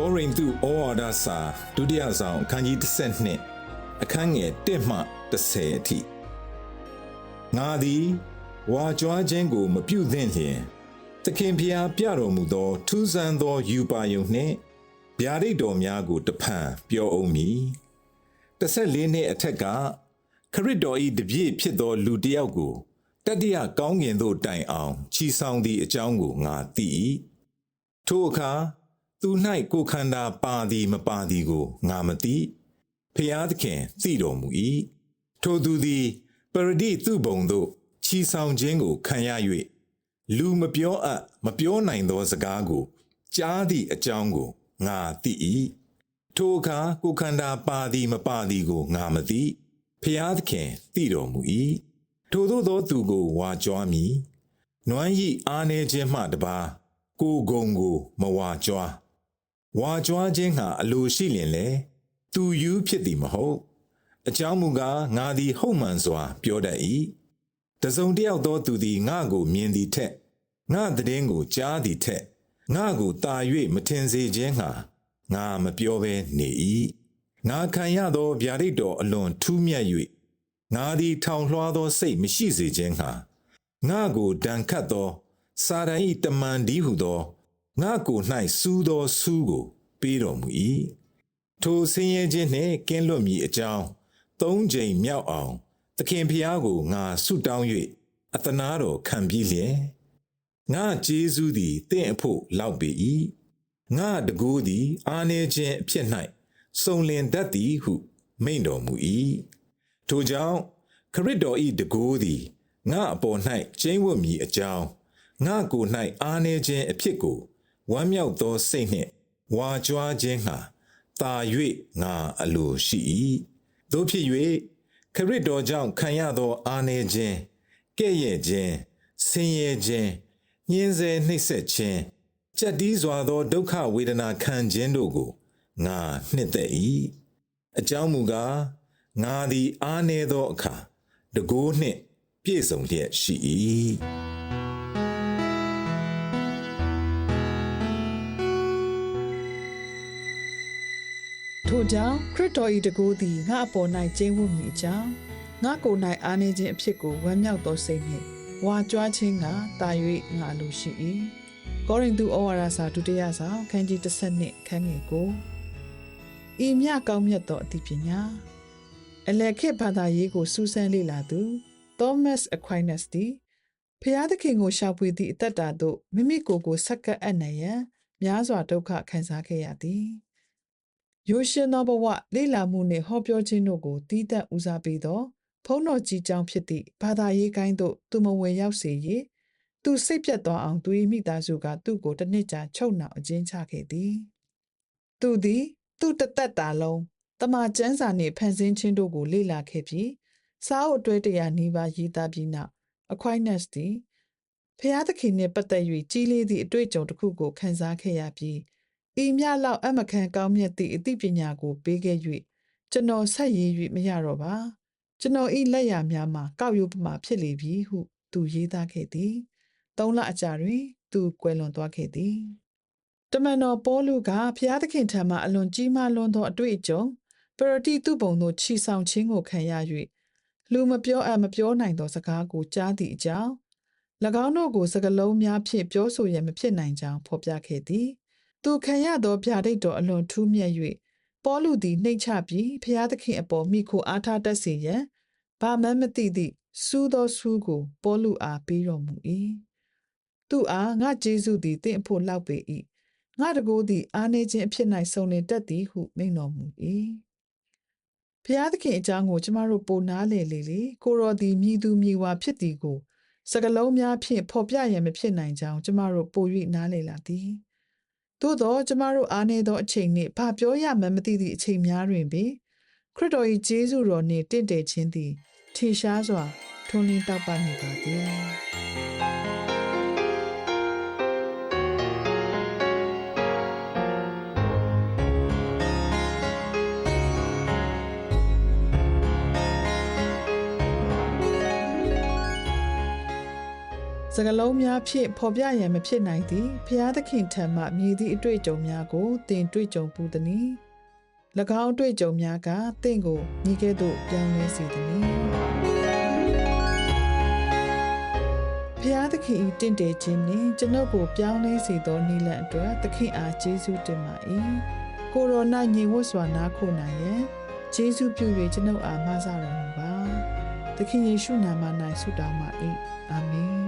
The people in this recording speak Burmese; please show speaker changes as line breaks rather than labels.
ကောရိန္သုဩဝါဒစာဒုတိယဆောင်အခန်းကြီး32အခန်းငယ်1မှ30အထိငါသည်ဝါကြွားခြင်းကို မပြုသင့်လျင်သခင်ဖျားပြတော်မူသော ထူးဆန်းသောယူပါယုံနှင့်ဗျာဒိတ်တော်များကိုတဖန်ပြောအောင်မည်14နှစ်အထက်ကခရစ်တော်၏တပြည့်ဖြစ်သော လူတစ်ယောက်ကိုတတိယကောင်းကင်သို့တိုင်အောင်ချီဆောင်သည့်အကြောင်းကိုငါသိ၏ထိုအခါ သူ၌ကိုယ်ခန္ဓာပါသည်မပါသည်ကိုငါမသိဖျားသခင်သိတော်မူ၏ထိုသူသည်ပရဒိသူဘုံသို့ချီဆောင်ခြင်းကိုခံရ၍လူမပြောအပ်မပြောနိုင်သောစကားကိုကြားသည့်အကြောင်းကိုငါသိ၏ထိုအခါကိုယ်ခန္ဓာပါသည်မပါသည်ကိုငါမသိဖျားသခင်သိတော်မူ၏ထိုသို့သောသူကိုဝါကြွားမည်နွမ်းဤအားနေခြင်းမှတပါကိုယ်ဂုံကိုမဝါကြွား ဝါကြွားခြင်းဟာအလိုရှိလျင်လေသူယူဖြစ်သည်မဟုတ် အကြောင်းမူကားငါသည်ဟုတ်မှန်စွာ ပြောတတ်၏တစုံတစ်ယောက်သောသူသည်ငါကိုမြင်သည်ထက်ငါသတင်းကိုကြားသည်ထက်ငါကိုတာ၍မထင်စေခြင်းဟာငါမပြောဘဲနေ၏ငါခံရသောဗျာဒိတ်တော်အလွန်ထူးမြတ်၍ငါသည်ထောင်လွှားသောစိတ်မရှိစေခြင်းဟာငါကိုဒဏ်ခတ်သော စာရန်၏တမန်ဒီဟုသော ငါကို၌စူးသောစူးကို ပေးတော်မူ၏ထိုဆင်းရဲခြင်းနှင့်ကင်းလွတ်မည်အကြောင်းသုံးကြိမ်မြောက်အောင် သခင်ဖျားကိုငါဆုတောင်း၍အသနာတော်ခံပြီးလျင်ငါကျေးဇူးသည်တင့်အဖို့လောက်ပေ၏ငါတကူသည် အာနေခြင်းအဖြစ်၌စုံလင်တတ်သည်ဟု မိန့်တော်မူ၏ထိုကြောင့်ခရစ်တော်၏တကူသည်ငါအပေါ်၌ကျင်းဝတ်မည်အကြောင်းငါကိုယ်၌အာနေခြင်းအဖြစ်ကို ဝမ်းမြောက်သောစိတ်နှင့်ဝါကြွားခြင်းဟာတာ၍ငါအလိုရှိ၏သို့ဖြစ်၍ခရစ်တော်ကြောင့်ခံရသောအာနေခြင်းကဲ့ရဲ့ခြင်းဆင်းရဲခြင်းညှင်းဆဲနှိပ်စက်ခြင်းကြက်တီးစွာသောဒုက္ခဝေဒနာခံခြင်းတို့ကိုငါနှစ်သက်၏အကြောင်းမူကားငါသည်အာနေသောအခါတကိုးနှင့်ပြည့်စုံလျက်ရှိ၏
ထို့ကြောင့်ခရစ်တော်၏တကူသည်ငါအပေါ်၌ကျင်းဝတ်မည်အကြောင်းငါကိုယ်၌အားနေခြင်းအဖြစ်ကိုဝမ်းမြောက်သောစိတ်နှင့်ဝါကြွားခြင်းကတာ၍ငါလိုရှိ၏ကောရိန္သုဩဝါဒစာဒုတိယဆောင်ခန်းကြီး32ခန်းငယ်ကိုဤမြကောင်းမြတ်သောအသိပညာအလက်ခေတ်ဘာသာရေးကိုစူးစမ်းလေ့လာသူ Thomas Aquinas သည်ဖျားသခင်ကိုရှာဖွေသည့်အသက်တာသို့မိမိကိုယ်ကိုဆက်ကပ်အပ်နိုင်ရန်များစွာဒုက္ခခံစားခဲ့ရသည် ရိုးရှင်းသောဘဝလေ့လာမှုနှင့်ဟောပြောခြင်းတို့ကိုတည်တံ့ဦးစားပေးသောဖုံးတော်ကြီးကြောင်းဖြစ်သည့်ဘာသာရေးကိုင်းသို့သူမဝင်ရောက်စေ၍သူစိတ်ပြတ်သွားအောင်သူ၏မိသားစုကသူ့ကိုတစ်နှစ်ကြာချုပ်နှောင်အကျဉ်းချခဲ့သည်သူသည်သူ့တသက်တာလုံးတမန်ကျမ်းစာနှင့်ဖန်ဆင်းခြင်းတို့ကိုလေ့လာခဲ့ပြီးစာအုပ်အတွဲတရာနီးပါးရေးသားပြီးနောက် Aquinas သည်ဖျားသခင်နှင့်ပတ်သက်၍ကြီးလေးသည့်အတွေ့အကြုံတစ်ခုကိုခန်းစားခဲ့ရပြီး ဤမြလောက်အမခံကောင်းမြတ်သည့်အသိပညာကိုပေးခဲ့၍ကျွန်တော်ဆက်ရေး၍မရတော့ပါကျွန်တော်ဤလက်ရာများမှာကောက်ရုပ်ပမာဖြစ်လေပြီဟု သူရေးသားခဲ့သည်သုံးလအကြာတွင်သူကွယ်လွန်သွားခဲ့သည်တမန်တော်ပေါလုကဖျားသခင်ထံမှအလွန်ကြီးမားလွန်းသောအတွေ့အကြုံပရတိသူပုံသို့ခြီဆောင်ခြင်းကိုခံရ၍လူမပြောအပ်မပြောနိုင်သောစကားကိုကြားသည့်အကြောင်း၎င်းတို့ကိုစကလုံးများဖြင့်ပြောဆိုရန်မဖြစ်နိုင်ကြောင်းဖော်ပြခဲ့သည် သူခံရသောဗျာဒိတ်တော်အလွန်ထူးမြတ်၍ပေါလုသည်နှိတ်ချပြီးဖျားသခင်အပေါ်မိခိုအားထားတတ်စေရန်ဘာမှမသိသည့်စူးသောစူးကို ပေါလုအားပေးတော်မူ၏သူအားငါဂျေစုသည်တင့်အဖို့လောက်ပေ၏ငါတကိုးသည်အားနေခြင်းအဖြစ်၌စုံလင်တတ်သည်ဟုမိန့်တော်မူ၏ဖျားသခင်အကြောင်းကိုကျမတို့ပိုနားလည်လေလေကိုရောသည်မြည်သူမြည်ဝါဖြစ်သည်ကိုစကလုံးများဖြင့်ဖော်ပြရန်မဖြစ်နိုင်ကြောင်းကျမတို့ပို၍နားလည်လာသည် သို့သောကျမတို့အားနည်းသောအချိန်နှင့်ဘာပြောရမှန်းမသိသည့်အချိန်များတွင်ပင်ခရစ်တော်၏ဂျေဇုတော်နှင့်တင့်တယ်ခြင်းသည်ထင်ရှားစွာထွန်းလင်းတောက်ပနေပါသည် စကလုံးများဖြင့်ဖော်ပြရန်မဖြစ်နိုင်သည်ဖျားသခင်ထံမှမြည်သည့်အတွေ့အကြုံများကိုသင်တွေ့ကြုံပူသည်နီ၎င်းအတွေ့အကြုံများကသင်ကိုညီကဲ့သို့ပြောင်းလဲစေသည်နီဖျားသခင်၏တင့်တယ်ခြင်းနှင့်ကျွန်ုပ်ကိုပြောင်းလဲစေသောနိလန့်အတွက်သခင်အားကျေးဇူးတင်ပါ၏ကိုရိုနာညင်ဝတ်စွာနားခိုနိုင်ရန်ကျေးဇူးပြု၍ကျွန်ုပ်အားမဆတော်မူပါသခင်ယေရှုနာမ၌ဆုတောင်းပါ၏အာမင်